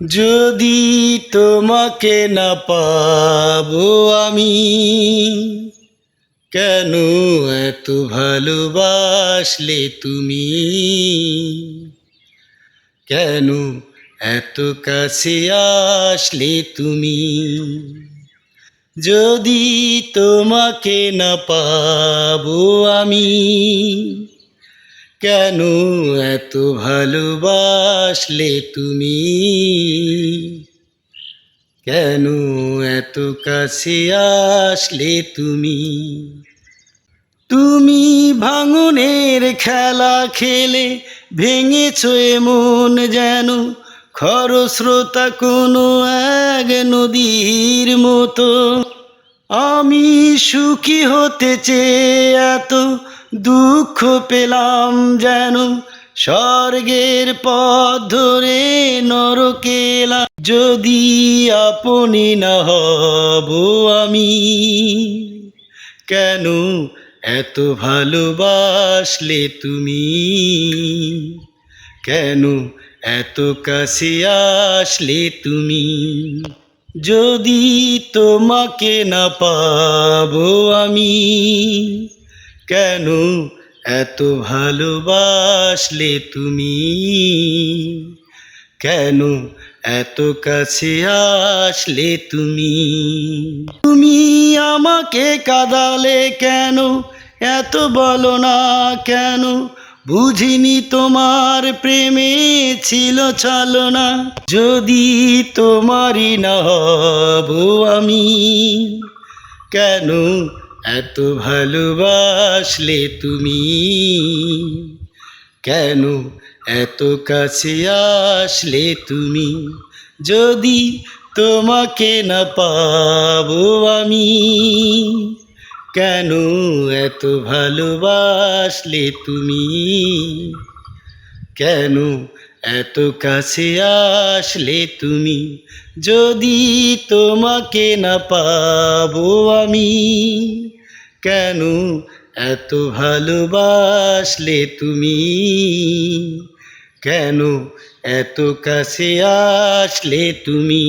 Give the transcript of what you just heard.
যদি তোমাকে না পাবো আমি, কেন এত ভালোবাসলে তুমি? কেন এত কাছে আসলে তুমি? যদি তোমাকে না পাবো আমি কেন এত ভালোবাসলে তুমি? কেন এত কাছে আসলে তুমি? তুমি ভাঙনের খেলা খেলে ভেঙেছ মন যেন খরস্রোতা কোনো এক নদীর মতো। আমি সুখী হতে চেয়ে এত দুঃখ পেলাম যেন স্বর্গের পথ ধরে নরকেলা। যদি আপনি না হব আমি, কেন এত ভালোবাসলে তুমি? কেন এত কাছে আসলে তুমি? যদি তোমাকে না পাবো আমি কেন এত ভালোবাসলে তুমি? কেন এত কাছে আসলে তুমি? তুমি আমাকে কাদালে কেন? এত বলো না কেন? বুঝিনি তোমার প্রেমে ছিল ছলনা যদি তোমারই না হব আমি, কেন এত ভালোবাসলে তুমি কেন? এত কাছে আসলে তুমি যদি তোমাকে না পাবো আমি কেন? এত ভালোবাসলে তুমি কেন? এত কাছে আসলে তুমি যদি তোমাকে না পাবো আমি কেন এত ভালোবাসলে তুমি? কেন এত কাছে আসলে তুমি?